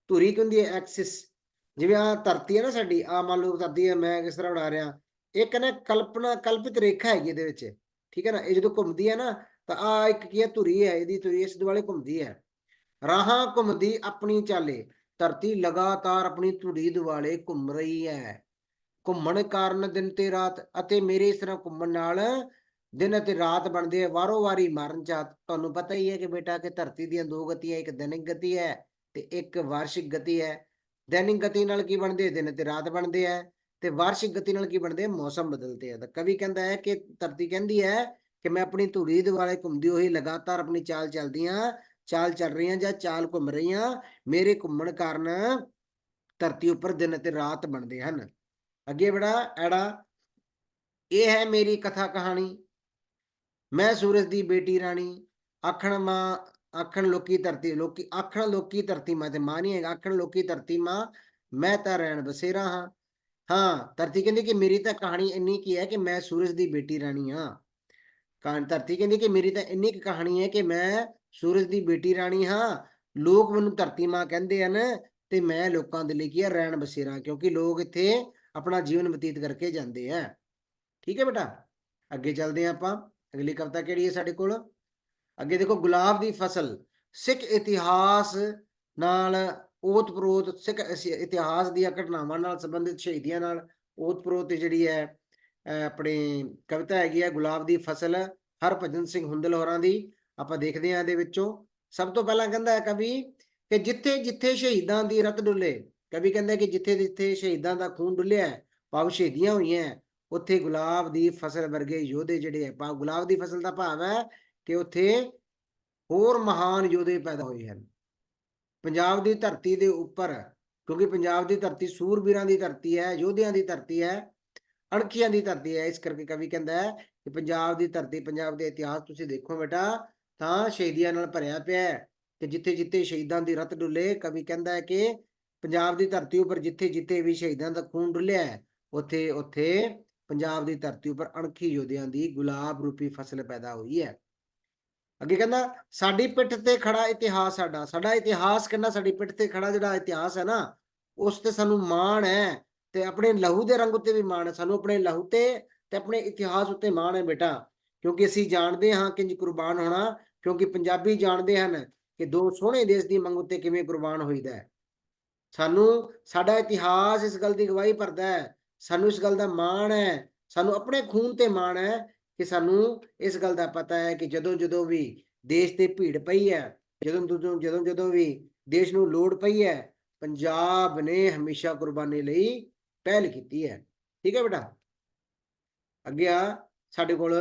[SPEAKER 1] ਧੁਰੀ ਕਹਿੰਦੀ ਹੈ? ਐਕਸਿਸ ਜਿਵੇਂ ਆ ਧਰਤੀ ਹੈ ਨਾ ਸਾਡੀ ਆ ਮੰਨ ਲਓ ਧਰਤੀ ਹੈ, ਮੈਂ ਕਿਸ ਤਰ੍ਹਾਂ ਬਣਾ ਰਿਹਾ ਇੱਕ ਨਾ ਕਲਪਨਾ, ਕਲਪਿਤ ਰੇਖਾ ਹੈਗੀ ਇਹਦੇ ਵਿੱਚ, ਠੀਕ ਹੈ ਨਾ, ਇਹ ਜਦੋਂ ਘੁੰਮਦੀ ਹੈ ਨਾ, ਤਾਂ ਆ ਇੱਕ ਕੀ ਹੈ, ਧੁਰੀ ਹੈ, ਇਹਦੀ ਧੁਰੀ ਇਸ ਦੁਆਲੇ ਘੁੰਮਦੀ ਹੈ। ਰਾਹਾਂ ਘੁੰਮਦੀ ਆਪਣੀ ਚਾਲੇ, ਧਰਤੀ ਲਗਾਤਾਰ ਆਪਣੀ ਧੁਰੀ ਦੁਆਲੇ ਘੁੰਮ ਰਹੀ ਹੈ। ਘੁੰਮਣ ਕਾਰਨ ਦਿਨ ਤੇ ਰਾਤ ਅਤੇ ਮੇਰੇ ਇਸ ਤਰ੍ਹਾਂ ਘੁੰਮਣ ਨਾਲ ਦਿਨ ਅਤੇ ਰਾਤ ਬਣਦੇ ਆ ਵਾਰੋ ਵਾਰੀ ਮਾਰਨ ਚਾਹ ਤੁਹਾਨੂੰ ਪਤਾ ਹੀ ਹੈ ਕਿ ਬੇਟਾ, ਕਿ ਧਰਤੀ ਦੀਆਂ ਦੋ ਗਤੀਆਂ, ਇੱਕ ਦੈਨਿਕ ਗਤੀ ਹੈ ਤੇ ਇੱਕ ਵਾਰਸ਼ਿਕ ਗਤੀ ਹੈ। ਦੈਨਿਕ ਗਤੀ ਨਾਲ ਕੀ ਬਣਦੇ? ਦਿਨ ਤੇ ਰਾਤ ਬਣਦੇ ਆ ਤੇ ਵਾਰਸ਼ਿਕ ਗਤੀ ਨਾਲ ਕੀ ਬਣਦੇ? ਮੌਸਮ ਬਦਲਦੇ ਆ। ਤਾਂ ਕਵੀ ਕਹਿੰਦਾ ਹੈ ਕਿ ਧਰਤੀ ਕਹਿੰਦੀ ਹੈ ਕਿ ਮੈਂ ਆਪਣੀ ਧੂੜੀ ਦੁਆਲੇ ਘੁੰਮਦੀ ਹੋਈ ਲਗਾਤਾਰ ਆਪਣੀ ਚਾਲ ਚੱਲਦੀਆਂ, ਚਾਲ ਚੱਲ ਰਹੀ ਰਹੀਆਂ ਜਾਂ ਚਾਲ ਘੁੰਮ ਰਹੀ ਰਹੀਆਂ, ਮੇਰੇ ਘੁੰਮਣ ਕਾਰਨ ਧਰਤੀ ਉੱਪਰ ਦਿਨ ਤੇ ਰਾਤ ਬਣਦੇ ਹਨ। ਅੱਗੇ ਬੜਾ ਐੜਾ, ਇਹ ਹੈ ਮੇਰੀ ਕਥਾ ਕਹਾਣੀ। ਮੈਂ ਸੂਰਜ ਦੀ ਬੇਟੀ ਰਾਣੀ, ਆਖਣ ਮਾਂ ਆਖਣ ਲੋਕੀ ਧਰਤੀ, ਲੋਕੀ ਆਖਣ ਲੋਕੀ ਧਰਤੀ ਮਾਂ ਤੇ ਮਾਂ ਨਹੀਂ ਹੈਗਾ, ਆਖਣ ਲੋਕੀ ਧਰਤੀ ਮਾਂ ਮੈਂ ਤਾਂ ਰਹਿਣ ਬਸੇਰਾ ਹਾਂ। ਹਾਂ, ਧਰਤੀ ਕਹਿੰਦੀ ਕਿ ਮੇਰੀ ਤਾਂ ਕਹਾਣੀ ਇੰਨੀ ਕੀ ਹੈ ਕਿ ਮੈਂ ਸੂਰਜ ਦੀ ਬੇਟੀ ਰਾਣੀ ਹਾਂ। ਕਾਂ ਧਰਤੀ ਕਹਿੰਦੀ ਕਿ ਮੇਰੀ ਤਾਂ ਇੰਨੀ ਕੁ ਕਹਾਣੀ ਹੈ ਕਿ ਮੈਂ ਸੂਰਜ ਦੀ ਬੇਟੀ ਰਾਣੀ ਹਾਂ। ਲੋਕ ਮੈਨੂੰ ਧਰਤੀ ਮਾਂ ਕਹਿੰਦੇ ਹਨ ਤੇ ਮੈਂ ਲੋਕਾਂ ਦੇ ਲਈ ਕੀ ਹੈ, ਰਹਿਣ ਬਸੇਰਾ, ਕਿਉਂਕਿ ਲੋਕ ਇੱਥੇ ਆਪਣਾ ਜੀਵਨ ਬਤੀਤ ਕਰਕੇ ਜਾਂਦੇ ਆ ਠੀਕ ਹੈ ਬੇਟਾ, ਅੱਗੇ ਚੱਲਦੇ ਹਾਂ ਆਪਾਂ। ਅਗਲੀ ਕਵਿਤਾ ਕਿਹੜੀ ਹੈ ਸਾਡੇ ਕੋਲ? ਅੱਗੇ ਦੇਖੋ ਗੁਲਾਬ ਦੀ ਫਸਲ, ਸਿੱਖ ਇਤਿਹਾਸ ਨਾਲ ਓਤਪ੍ਰੋਤ ਸਿੱਖ ਇਤਿਹਾਸ ਦੀਆਂ ਘਟਨਾਵਾਂ ਨਾਲ ਸੰਬੰਧਿਤ ਸ਼ਹੀਦੀਆਂ ਨਾਲ ਓਤਪ੍ਰੋਤ ਜਿਹੜੀ ਹੈ, ਅਹ ਆਪਣੀ ਕਵਿਤਾ ਹੈਗੀ ਹੈ, ਗੁਲਾਬ ਦੀ ਫਸਲ, ਹਰਭਜਨ ਸਿੰਘ ਹੁੰਦਲ ਹੋਰਾਂ ਦੀ, ਆਪਾਂ ਦੇਖਦੇ ਹਾਂ ਇਹਦੇ ਵਿੱਚੋਂ। ਸਭ ਤੋਂ ਪਹਿਲਾਂ ਕਹਿੰਦਾ ਹੈ ਕਵੀ ਕਿ ਜਿੱਥੇ ਜਿੱਥੇ ਸ਼ਹੀਦਾਂ ਦੀ ਰਤ ਡੁੱਲੇ, ਕਵੀ ਕਹਿੰਦਾ ਕਿ ਜਿੱਥੇ ਜਿੱਥੇ ਸ਼ਹੀਦਾਂ ਦਾ ਖੂਨ ਡੁੱਲਿਆ, ਭਾਵ ਸ਼ਹੀਦੀਆਂ ਹੋਈਆਂ, ਉੱਥੇ ਗੁਲਾਬ ਦੀ ਫਸਲ ਵਰਗੇ ਯੋਧੇ ਜਿਹੜੇ ਹੈ, ਭਾਵ ਗੁਲਾਬ ਦੀ ਫਸਲ ਦਾ ਭਾਵ ਹੈ ਕਿ ਉੱਥੇ ਹੋਰ ਮਹਾਨ ਯੋਧੇ ਪੈਦਾ ਹੋਏ ਹਨ। ਪੰਜਾਬ ਦੀ ਧਰਤੀ ਦੇ ਉੱਪਰ, ਕਿਉਂਕਿ ਪੰਜਾਬ ਦੀ ਧਰਤੀ ਸੂਰਬੀਰਾਂ ਦੀ ਧਰਤੀ ਹੈ, ਯੋਧਿਆਂ ਦੀ ਧਰਤੀ ਹੈ, ਅਣਖੀਆਂ ਦੀ ਧਰਤੀ ਹੈ, ਇਸ ਕਰਕੇ ਕਵੀ ਕਹਿੰਦਾ ਹੈ ਕਿ ਪੰਜਾਬ ਦੀ ਧਰਤੀ, ਪੰਜਾਬ ਦੇ ਇਤਿਹਾਸ ਤੁਸੀਂ ਦੇਖੋ ਬੇਟਾ, ਤਾਂ ਸ਼ਹੀਦੀਆਂ ਨਾਲ ਭਰਿਆ ਪਿਆ ਹੈ ਤੇ ਜਿੱਥੇ ਜਿੱਥੇ ਸ਼ਹੀਦਾਂ ਦੀ ਰਤ ਡੁੱਲੇ, ਕਵੀ ਕਹਿੰਦਾ ਹੈ ਕਿ ਪੰਜਾਬ ਦੀ ਧਰਤੀ ਉੱਪਰ ਜਿੱਥੇ ਜਿੱਥੇ ਵੀ ਸ਼ਹੀਦਾਂ ਦਾ ਖੂਨ ਡੁੱਲਿਆ ਹੈ ਉੱਥੇ ਉੱਥੇ ਪੰਜਾਬ ਦੀ ਧਰਤੀ ਉੱਪਰ ਅਣਖੀ ਯੋਧਿਆਂ ਦੀ ਗੁਲਾਬ ਰੂਪੀ ਫਸਲ ਪੈਦਾ ਹੋਈ ਹੈ। ਅੱਗੇ ਕਹਿੰਦਾ, ਸਾਡੀ ਪਿੱਠ ਤੇ ਖੜਾ ਇਤਿਹਾਸ ਸਾਡਾ ਸਾਡਾ ਇਤਿਹਾਸ ਕਹਿੰਦਾ ਸਾਡੀ ਪਿੱਠ ਤੇ ਖੜਾ ਜਿਹੜਾ ਇਤਿਹਾਸ ਹੈ ਨਾ, ਉਸ ਤੇ ਸਾਨੂੰ ਮਾਣ ਹੈ ਤੇ ਆਪਣੇ ਲਹੂ ਦੇ ਰੰਗ ਉੱਤੇ ਵੀ ਮਾਣ ਹੈ, ਸਾਨੂੰ ਆਪਣੇ ਲਹੂ ਤੇ ਤੇ ਆਪਣੇ ਇਤਿਹਾਸ ਉੱਤੇ ਮਾਣ ਹੈ ਬੇਟਾ, ਕਿਉਂਕਿ ਅਸੀਂ ਜਾਣਦੇ ਹਾਂ ਕਿ ਕੁਰਬਾਨ ਹੋਣਾ, ਕਿਉਂਕਿ ਪੰਜਾਬੀ ਜਾਣਦੇ ਹਨ ਕਿ ਦੋ ਸੋਹਣੇ ਦੇਸ਼ ਦੀ ਮੰਗ ਉੱਤੇ ਕਿਵੇਂ ਕੁਰਬਾਨ ਹੋਈਦਾ ਹੈ। ਸਾਨੂੰ ਸਾਡਾ ਇਤਿਹਾਸ ਇਸ ਗੱਲ ਦੀ ਗਵਾਹੀ ਭਰਦਾ ਹੈ, ਸਾਨੂੰ ਇਸ ਗੱਲ ਦਾ ਮਾਣ ਹੈ, ਸਾਨੂੰ ਆਪਣੇ ਖੂਨ ਤੇ ਮਾਣ ਹੈ ਕਿ ਸਾਨੂੰ ਇਸ ਗੱਲ ਦਾ ਪਤਾ ਹੈ ਕਿ ਜਦੋਂ ਜਦੋਂ ਵੀ ਦੇਸ਼ ਤੇ ਭੀੜ ਪਈ ਹੈ, ਜਦੋਂ ਜਦੋਂ ਜਦੋਂ ਜਦੋਂ ਵੀ ਦੇਸ਼ ਨੂੰ ਲੋੜ ਪਈ ਹੈ, ਪੰਜਾਬ ਨੇ ਹਮੇਸ਼ਾ ਕੁਰਬਾਨੀ ਲਈ ਪਹਿਲ ਕੀਤੀ ਹੈ। ਠੀਕ ਹੈ ਬੇਟਾ? ਅੱਗੇ ਆ, ਸਾਡੇ ਕੋਲ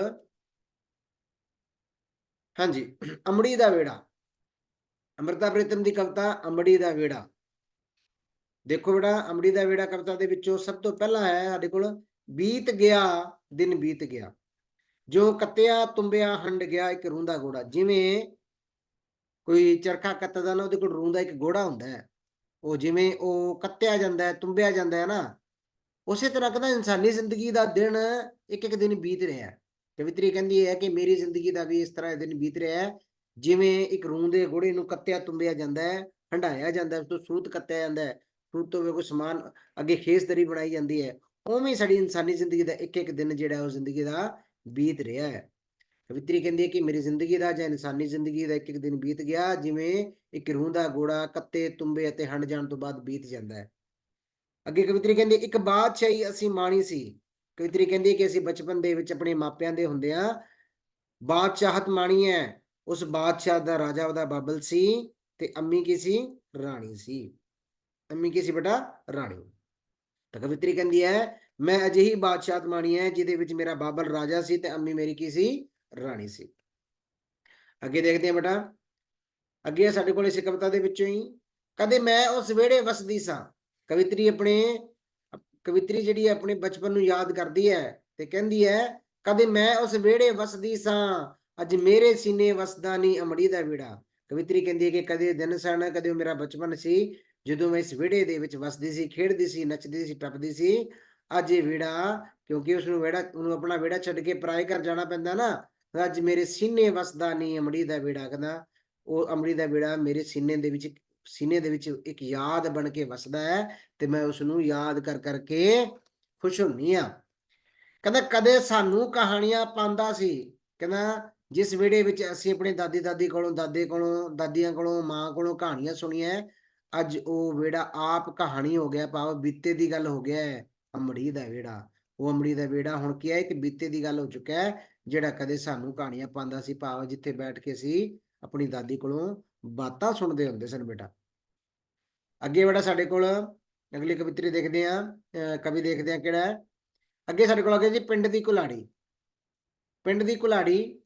[SPEAKER 1] ਹਾਂਜੀ, ਅੰਮੜੀ ਦਾ ਵੇੜਾ। ਅੰਮ੍ਰਿਤਾ ਪ੍ਰੀਤਮ ਦੀ ਕਵਿਤਾ ਅੰਮੜੀ ਦਾ ਵੇੜਾ। ਦੇਖੋ ਬੇਟਾ, ਅੰਮੜੀ ਦਾ ਵੇੜਾ ਕਵਿਤਾ ਦੇ ਵਿੱਚੋਂ ਸਭ ਤੋਂ ਪਹਿਲਾਂ ਹੈ ਸਾਡੇ ਕੋਲ, ਬੀਤ ਗਿਆ, ਦਿਨ ਬੀਤ ਗਿਆ। ਜੋ ਕੱਤਿਆ, ਤੁੰਬਿਆ, ਹੰਡ ਗਿਆ, ਇੱਕ ਰੂੰਦਾ ਘੋੜਾ। ਜਿਵੇਂ ਕੋਈ ਚਰਖਾ ਕੱਤਦਾ ਨਾ, ਉਹਦੇ ਕੋਲ ਰੂੰਦਾ ਇੱਕ ਘੋੜਾ ਹੁੰਦਾ ਹੈ। ਉਹ ਜਿਵੇਂ ਉਹ ਕੱਤਿਆ ਜਾਂਦਾ ਹੈ, ਤੁੰਬਿਆ ਜਾਂਦਾ ਹੈ ਨਾ, ਉਸੇ ਤਰ੍ਹਾਂ ਕਹਿੰਦਾ ਇਨਸਾਨੀ ਜ਼ਿੰਦਗੀ ਦਾ ਦਿਨ ਇੱਕ ਇੱਕ ਦਿਨ ਬੀਤ ਰਿਹਾ ਹੈ। ਕਵਿਤਰੀ ਕਹਿੰਦੀ ਹੈ ਕਿ ਮੇਰੀ ਜ਼ਿੰਦਗੀ ਦਾ ਵੀ ਇਸ ਤਰ੍ਹਾਂ ਦਿਨ ਬੀਤ ਰਿਹਾ ਹੈ। ਜਿਵੇਂ ਇੱਕ ਰੂੰਦੇ ਘੋੜੇ ਨੂੰ ਕੱਤਿਆ, ਤੁੰਬਿਆ ਜਾਂਦਾ ਹੈ, ਹੰਡਾਇਆ ਜਾਂਦਾ ਹੈ, ਉਸ ਤੋਂ ਸੂਤ ਕੱਤਿਆ ਜਾਂਦਾ ਹੈ, ਸੂਤ ਤੋਂ ਵੀ ਕੋਈ ਸਮਾਨ ਅੱਗੇ ਖੇਸਦਰੀ ਬਣਾਈ ਜਾਂਦੀ ਹੈ। ਉਵੇਂ ਸਾਡੀ ਇਨਸਾਨੀ ਜ਼ਿੰਦਗੀ ਦਾ ਇੱਕ ਇੱਕ ਦਿਨ ਜਿਹੜਾ ਉਹ ਜ਼ਿੰਦਗੀ ਦਾ ਬੀਤ ਰਿਹਾ ਹੈ। ਕਵਿਤਰੀ ਕਹਿੰਦੀ ਹੈ ਕਿ ਮੇਰੀ ਜ਼ਿੰਦਗੀ ਦਾ ਜਾਂ ਇਨਸਾਨੀ ਜ਼ਿੰਦਗੀ ਦਾ ਇੱਕ ਇੱਕ ਦਿਨ ਬੀਤ ਗਿਆ, ਜਿਵੇਂ ਇੱਕ ਰੂਹ ਦਾ ਗੋੜਾ ਕੱਤੇ, ਤੁੰਬੇ ਅਤੇ ਹੰਡ ਜਾਣ ਤੋਂ ਬਾਅਦ ਬੀਤ ਜਾਂਦਾ ਹੈ। ਅੱਗੇ ਕਵਿਤਰੀ ਕਹਿੰਦੀ ਇੱਕ ਬਾਦਸ਼ਾਹੀ ਅਸੀਂ ਮਾਣੀ ਸੀ। ਕਵਿਤਰੀ ਕਹਿੰਦੀ ਕਿ ਅਸੀਂ ਬਚਪਨ ਦੇ ਵਿੱਚ ਆਪਣੇ ਮਾਪਿਆਂ ਦੇ ਹੁੰਦਿਆਂ ਬਾਦਸ਼ਾਹਤ ਮਾਣੀ ਹੈ। ਉਸ ਬਾਦਸ਼ਾਹ ਦਾ ਰਾਜਾ ਉਹਦਾ ਬਾਬਲ ਸੀ ਤੇ ਅੰਮੀ ਕੀ ਸੀ? ਰਾਣੀ ਸੀ। ਅੰਮੀ ਕੀ ਸੀ ਬੇਟਾ? ਰਾਣੀ। ਤਾਂ ਕਵਿਤਰੀ ਕਹਿੰਦੀ ਹੈ, ਮੈਂ ਅਜਿਹੀ ਬਾਦਸ਼ਾਹਤ ਮਾਣੀ ਹੈ ਜਿਹਦੇ ਵਿੱਚ ਮੇਰਾ ਬਾਬਲ ਰਾਜਾ ਸੀ ਤੇ ਅੰਮੀ ਮੇਰੀ ਕੀ ਸੀ? ਰਾਣੀ ਸੀ। ਅੱਗੇ ਦੇਖਦੇ ਹਾਂ ਬੇਟਾ। ਅੱਗੇ ਹੈ ਸਾਡੇ ਕੋਲ ਇਸ ਕਵਿਤਾ ਦੇ ਵਿੱਚੋਂ ਹੀ। ਕਦੇ ਮੈਂ ਉਸ ਵਿਹੜੇ ਵਸਦੀ ਸਾਂ। ਕਵਿਤਰੀ ਆਪਣੇ, ਕਵਿਤਰੀ ਜਿਹੜੀ ਹੈ ਆਪਣੇ ਬਚਪਨ ਨੂੰ ਯਾਦ ਕਰਦੀ ਹੈ ਤੇ ਕਹਿੰਦੀ ਹੈ, ਕਦੇ ਮੈਂ ਉਸ ਵਿਹੜੇ ਵਸਦੀ ਸਾਂ। ਅੱਜ ਮੇਰੇ ਸੀਨੇ ਵਸਦਾ ਨਹੀਂ ਅਮੜੀ ਦਾ ਵਿਹੜਾ। ਕਵਿਤਰੀ ਕਹਿੰਦੀ ਹੈ ਕਿ ਕਦੇ ਦਿਨ ਸਨ, ਕਦੇ ਉਹ ਮੇਰਾ ਬਚਪਨ ਸੀ। ਜਦੋਂ ਮੈਂ ਇਸ ਵਿਹੜੇ ਦੇ ਵਿੱਚ ਵਸਦੀ ਸੀ, ਖੇਡਦੀ ਸੀ, ਨੱਚਦੀ ਸੀ, ਟੱਪਦੀ ਸੀ, ਅੱਜ ਇਹ ਵਿਹੜਾ, ਕਿਉਂਕਿ ਉਸ ਨੂੰ ਵਿਹੜਾ, ਉਹਨੂੰ ਆਪਣਾ ਵਿਹੜਾ ਛੱਡ ਕੇ ਪਰਾਏ ਘਰ ਜਾਣਾ ਪੈਂਦਾ ਨਾ ਅੱਜ ਮੇਰੇ ਸੀਨੇ ਵਸਦਾ ਨਹੀਂ ਅਮੜੀ ਦਾ ਵਿਹੜਾ ਕਹਿੰਦਾ। ਉਹ ਅਮੜੀ ਦਾ ਵਿਹੜਾ ਮੇਰੇ ਸੀਨੇ ਦੇ ਵਿੱਚ, ਸੀਨੇ ਦੇ ਵਿੱਚ ਇੱਕ ਯਾਦ ਬਣ ਕੇ ਵਸਦਾ ਹੈ ਤੇ ਮੈਂ ਉਸ ਨੂੰ ਯਾਦ ਕਰ ਕਰਕੇ ਖੁਸ਼ ਹੁੰਨੀ ਆ ਕਹਿੰਦਾ, ਕਦੇ ਸਾਨੂੰ ਕਹਾਣੀਆਂ ਪਾਉਂਦਾ ਸੀ? ਕਹਿੰਦਾ, ਜਿਸ ਵਿਹੜੇ ਵਿੱਚ ਅਸੀਂ ਆਪਣੇ ਦਾਦੀ ਦਾਦੀ ਕੋਲੋਂ, ਦਾਦੇ ਕੋਲੋਂ, ਦਾਦੀਆਂ ਕੋਲੋਂ, ਮਾਂ ਕੋਲੋਂ ਕਹਾਣੀਆਂ ਸੁਣੀਆਂ ਅੱਜ ਉਹ ਵਿਹੜਾ ਆਪ ਕਹਾਣੀ ਹੋ ਗਿਆ, ਭਾਵ ਬੀਤੇ ਦੀ ਗੱਲ ਹੋ ਗਿਆ ਹੈ, ਅਮੜੀ ਦਾ ਵਿਹੜਾ। ਉਹ ਅੰਬੜੀ ਦਾ ਵੇੜਾ ਹੁਣ ਕੀ ਹੈ ਇੱਕ ਬੀਤੇ ਦੀ ਗੱਲ ਹੋ ਚੁੱਕਾ ਹੈ, ਜਿਹੜਾ ਕਦੇ ਸਾਨੂੰ ਕਹਾਣੀਆਂ ਪਾਉਂਦਾ ਸੀ, ਭਾਵ ਜਿੱਥੇ ਬੈਠ ਕੇ ਅਸੀਂ ਆਪਣੀ ਦਾਦੀ ਕੋਲੋਂ ਬਾਤਾਂ ਸੁਣਦੇ ਹੁੰਦੇ ਸਨ ਬੇਟਾ। ਅੱਗੇ ਬੇਟਾ ਸਾਡੇ ਕੋਲ ਅਗਲੀ ਕਵਿਤਰੀ ਦੇਖਦੇ ਆ ਕਵੀ ਦੇਖਦੇ ਆ ਕਿਹੜਾ ਅੱਗੇ ਸਾਡੇ ਕੋਲ ਆ ਗਿਆ ਜੀ, ਪਿੰਡ ਦੀ ਕੁਲਾੜੀ। ਪਿੰਡ ਦੀ ਕੁਲਾੜੀ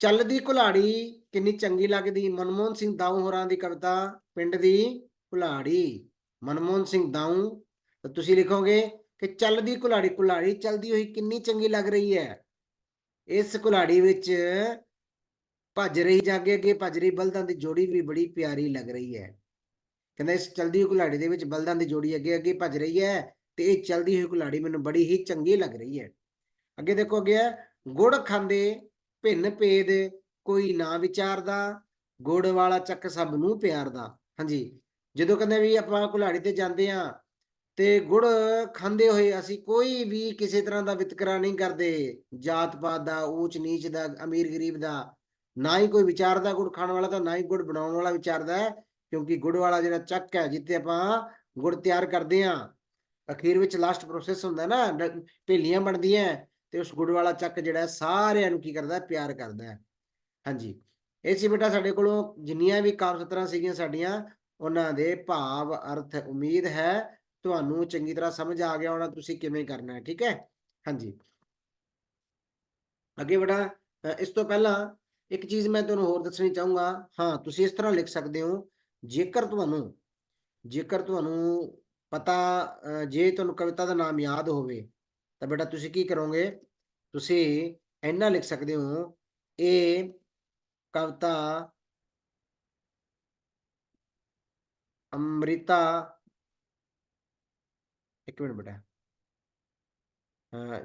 [SPEAKER 1] ਚੱਲਦੀ ਕੁਲਾੜੀ, ਕਿੰਨੀ ਚੰਗੀ ਲੱਗਦੀ। ਮਨਮੋਹਨ ਸਿੰਘ ਦਾਊ ਹੋਰਾਂ ਦੀ ਕਵਿਤਾ, ਪਿੰਡ ਦੀ ਕੁਲਾੜੀ। ਮਨਮੋਹਨ ਸਿੰਘ ਦਾਊ, ਤਾਂ ਤੁਸੀਂ ਲਿਖੋਗੇ ਕਿ ਚੱਲਦੀ ਕੁਲਾੜੀ ਕੁਲਾੜੀ ਚੱਲਦੀ ਹੋਈ ਕਿੰਨੀ ਚੰਗੀ ਲੱਗ ਰਹੀ ਹੈ। ਇਸ ਕੁਲਾੜੀ ਵਿੱਚ ਭੱਜ ਰਹੀ ਜਾਗੇ ਅੱਗੇ ਭੱਜ ਰਹੀ ਬਲਦਾਂ ਦੀ ਜੋੜੀ ਵੀ ਬੜੀ ਪਿਆਰੀ ਲੱਗ ਰਹੀ ਹੈ। ਕਹਿੰਦਾ ਇਸ ਚਲਦੀ ਹੋਈ ਕੁਲਾੜੀ ਦੇ ਵਿੱਚ ਬਲਦਾਂ ਦੀ ਜੋੜੀ ਅੱਗੇ ਅੱਗੇ ਭੱਜ ਰਹੀ ਹੈ ਤੇ ਇਹ ਚਲਦੀ ਹੋਈ ਕੁਲਾੜੀ ਮੈਨੂੰ ਬੜੀ ਹੀ ਚੰਗੀ ਲੱਗ ਰਹੀ ਹੈ। ਅੱਗੇ ਦੇਖੋ ਅੱਗੇ ਹੈ, ਗੁੜ ਖਾਂਦੇ ਭਿੰਨ ਭੇਦ, ਕੋਈ ਨਾ ਵਿਚਾਰਦਾ, ਗੁੜ ਵਾਲਾ ਚੱਕ ਸਭ ਨੂੰ ਪਿਆਰਦਾ। ਹਾਂਜੀ, ਜਦੋਂ ਕਹਿੰਦੇ ਵੀ ਆਪਾਂ ਕੁਲਾੜੀ ਤੇ ਜਾਂਦੇ ਆ ਤੇ ਗੁੜ ਖਾਂਦੇ ਹੋਏ ਅਸੀਂ ਕੋਈ ਵੀ ਕਿਸੇ ਤਰ੍ਹਾਂ ਦਾ ਵਿਤਕਰਾ ਨਹੀਂ ਕਰਦੇ। ਜਾਤ ਪਾਤ ਦਾ, ਊਚ ਨੀਚ ਦਾ, ਅਮੀਰ ਗਰੀਬ ਦਾ, ਨਾ ਹੀ ਕੋਈ ਵਿਚਾਰਦਾ ਗੁੜ ਖਾਣ ਵਾਲਾ ਤਾਂ ਨਾ ਹੀ ਗੁੜ ਬਣਾਉਣ ਵਾਲਾ ਵਿਚਾਰਦਾ ਹੈ, ਕਿਉਂਕਿ ਗੁੜ ਵਾਲਾ ਜਿਹੜਾ ਚੱਕ ਹੈ ਜਿੱਥੇ ਆਪਾਂ ਗੁੜ ਤਿਆਰ ਕਰਦੇ ਆ ਅਖੀਰ ਵਿੱਚ ਲਾਸਟ ਪ੍ਰੋਸੈਸ ਹੁੰਦਾ ਨਾ ਭੇਲੀਆਂ ਬਣਦੀਆਂ। ਤੇ ਉਸ ਗੁੜ ਵਾਲਾ ਚੱਕ ਜਿਹੜਾ ਸਾਰਿਆਂ ਨੂੰ ਕੀ ਕਰਦਾ ਪਿਆਰ ਕਰਦਾ ਹੈ। ਹਾਂਜੀ। ਇਹ ਸੀ ਬੇਟਾ ਸਾਡੇ ਕੋਲੋਂ ਜਿੰਨੀਆਂ ਵੀ ਕਾਵਿ ਸਤਰਾਂ ਸੀਗੀਆਂ ਸਾਡੀਆਂ ਉਹਨਾਂ ਦੇ ਭਾਵ ਅਰਥ ਉਮੀਦ ਹੈ। ਤੁਹਾਨੂੰ ਚੰਗੀ ਤਰ੍ਹਾਂ ਸਮਝ ਆ ਗਿਆ ਹੋਣਾ ਤੁਸੀਂ ਕਿਵੇਂ ਕਰਨਾ ਹੈ ਠੀਕ ਹੈ? ਹਾਂਜੀ। ਅੱਗੇ ਬੇਟਾ ਇਸ ਤੋਂ ਪਹਿਲਾਂ ਇੱਕ ਚੀਜ਼ ਮੈਂ ਤੁਹਾਨੂੰ ਹੋਰ ਦੱਸਣੀ ਚਾਹੂੰਗਾ। ਹਾਂ ਤੁਸੀਂ ਇਸ ਤਰ੍ਹਾਂ ਲਿਖ ਸਕਦੇ ਹੋ ਜੇਕਰ ਤੁਹਾਨੂੰ ਜੇਕਰ ਤੁਹਾਨੂੰ ਪਤਾ ਅ, ਜੇ ਤੁਹਾਨੂੰ ਕਵਿਤਾ ਦਾ ਨਾਮ ਯਾਦ ਹੋਵੇ ਤਾਂ ਬੇਟਾ ਤੁਸੀਂ ਕੀ ਕਰੋਗੇ? ਤੁਸੀਂ ਇੰਨਾ ਲਿਖ ਸਕਦੇ ਹੋ ਇਹ ਕਵਿਤਾ ਅੰਮ੍ਰਿਤਾ ਇੱਕ ਮਿੰਟ ਬੇਟਾ।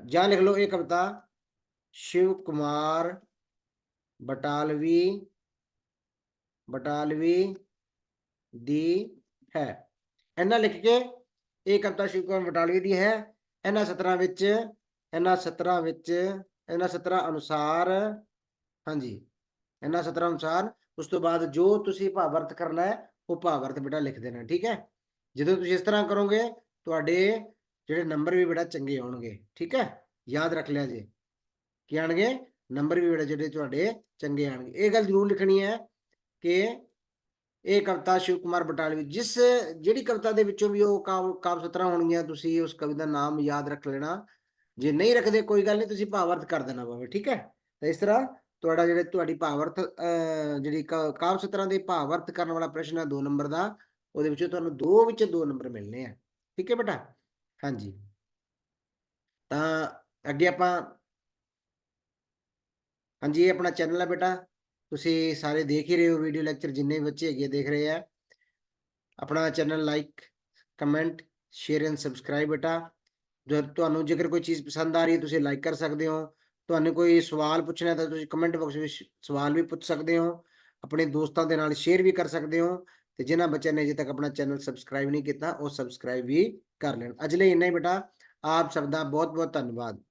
[SPEAKER 1] ਜਾਂ ਲਿਖ ਲਓ ਇਹ ਕਵਿਤਾ, ਸ਼ਿਵ ਕੁਮਾਰ ਬਟਾਲਵੀ ਬਟਾਲਵੀ ਦੀ ਹੈ। ਇਹਨਾਂ ਲਿਖ ਕੇ ਇਹ ਕਵਿਤਾ ਸ਼ਿਵ ਕੁਮਾਰ ਬਟਾਲਵੀ ਦੀ ਹੈ। ਇਹਨਾਂ ਸਤਰਾਂ ਵਿੱਚ, ਇਹਨਾਂ ਸਤਰਾਂ ਵਿੱਚ, ਇਹਨਾਂ ਸਤਰਾਂ ਅਨੁਸਾਰ, ਹਾਂਜੀ, ਇਹਨਾਂ ਸਤਰਾਂ ਅਨੁਸਾਰ, ਉਸ ਤੋਂ ਬਾਅਦ ਜੋ ਤੁਸੀਂ ਭਾਵ ਅਰਥ ਕਰਨਾ ਹੈ, ਉਹ ਭਾਵ ਅਰਥ ਬੇਟਾ ਲਿਖ ਦੇਣਾ, ਠੀਕ ਹੈ? ਜਦੋਂ ਤੁਸੀਂ ਇਸ ਤਰ੍ਹਾਂ ਕਰੋਗੇ, ਤੁਹਾਡੇ ਜਿਹੜੇ ਨੰਬਰ ਵੀ ਬੇਟਾ ਚੰਗੇ ਆਉਣਗੇ, ਠੀਕ ਹੈ? ਯਾਦ ਰੱਖ ਲਿਆ ਜੇ। ਕੀ ਆਣਗੇ ਨੰਬਰ ਵੀ ਬੇਟਾ ਜਿਹੜੇ ਤੁਹਾਡੇ ਚੰਗੇ ਆਣਗੇ ਇਹ ਗੱਲ ਜ਼ਰੂਰ ਲਿਖਣੀ ਹੈ ਕਿ ਇਹ ਕਵਿਤਾ ਸ਼ਿਵ ਕੁਮਾਰ ਬਟਾਲਵੀ ਜਿਸ ਜਿਹੜੀ ਕਵਿਤਾ ਦੇ ਵਿੱਚੋਂ ਵੀ ਉਹ ਕਾਵ ਕਾਵ ਸਤਰਾਂ ਹੋਣਗੀਆਂ ਤੁਸੀਂ ਉਸ ਕਵਿਤਾ ਦਾ ਨਾਮ ਯਾਦ ਰੱਖ ਲੈਣਾ। ਜੇ ਨਹੀਂ ਰੱਖਦੇ ਕੋਈ ਗੱਲ ਨਹੀਂ ਤੁਸੀਂ ਭਾਵ ਅਰਥ ਕਰ ਦੇਣਾ ਬਾਬੇ ਠੀਕ ਹੈ? ਤਾਂ ਇਸ ਤਰ੍ਹਾਂ ਤੁਹਾਡਾ ਜਿਹੜੇ ਤੁਹਾਡੀ ਭਾਵ ਅਰਥ ਅਹ, ਜਿਹੜੀ ਕ- ਕਾਵ ਸਤਰਾਂ ਦੇ ਭਾਵ ਅਰਥ ਕਰਨ ਵਾਲਾ ਪ੍ਰਸ਼ਨ ਹੈ 2 ਨੰਬਰ ਦਾ ਉਹਦੇ ਵਿੱਚੋਂ ਤੁਹਾਨੂੰ ਦੋ ਵਿੱਚ ਦੋ ਨੰਬਰ ਮਿਲਨੇ ਆ ਠੀਕ ਹੈ ਬੇਟਾ? ਹਾਂਜੀ। ਤਾਂ ਅੱਗੇ ਆਪਾਂ ਹਾਂਜੀ ਇਹ ਆਪਣਾ ਚੈਨਲ ਹੈ ਬੇਟਾ। ਤੁਸੀਂ ਸਾਰੇ ਦੇਖ ਹੀ ਰਹੇ ਹੋ ਵੀਡੀਓ ਲੈਕਚਰ ਜਿੰਨੇ ਬੱਚੇ ਹੈਗੇ ਦੇਖ ਰਹੇ ਆ। ਆਪਣਾ channel like comment share and subscribe ਬੇਟਾ। ਜੇ ਤੁਹਾਨੂੰ ਜੇਕਰ ਕੋਈ ਚੀਜ਼ ਪਸੰਦ ਆ ਰਹੀ ਹੈ, ਤੁਸੀਂ ਲਾਈਕ ਕਰ ਸਕਦੇ ਹੋ। ਤੁਹਾਨੂੰ ਕੋਈ ਸਵਾਲ ਪੁੱਛਣਾ ਤਾਂ ਤੁਸੀਂ ਕਮੈਂਟ ਬਾਕਸ ਵਿੱਚ ਸਵਾਲ ਵੀ ਪੁੱਛ ਸਕਦੇ ਹੋ। ਆਪਣੇ ਦੋਸਤਾਂ ਦੇ ਨਾਲ ਸ਼ੇਅਰ ਵੀ ਕਰ ਸਕਦੇ ਹੋ। ਤੇ ਜਿਨ੍ਹਾਂ ਬੱਚਿਆਂ ਨੇ ਅਜੇ ਤੱਕ ਆਪਣਾ ਚੈਨਲ ਸਬਸਕ੍ਰਾਈਬ ਨਹੀਂ ਕੀਤਾ, ਉਹ ਸਬਸਕ੍ਰਾਈਬ ਵੀ ਕਰ ਲੈਣ। ਅੱਜ ਲਈ ਇੰਨਾ ਹੀ ਬੇਟਾ। ਆਪ ਸਭ ਦਾ ਬਹੁਤ ਬਹੁਤ ਧੰਨਵਾਦ।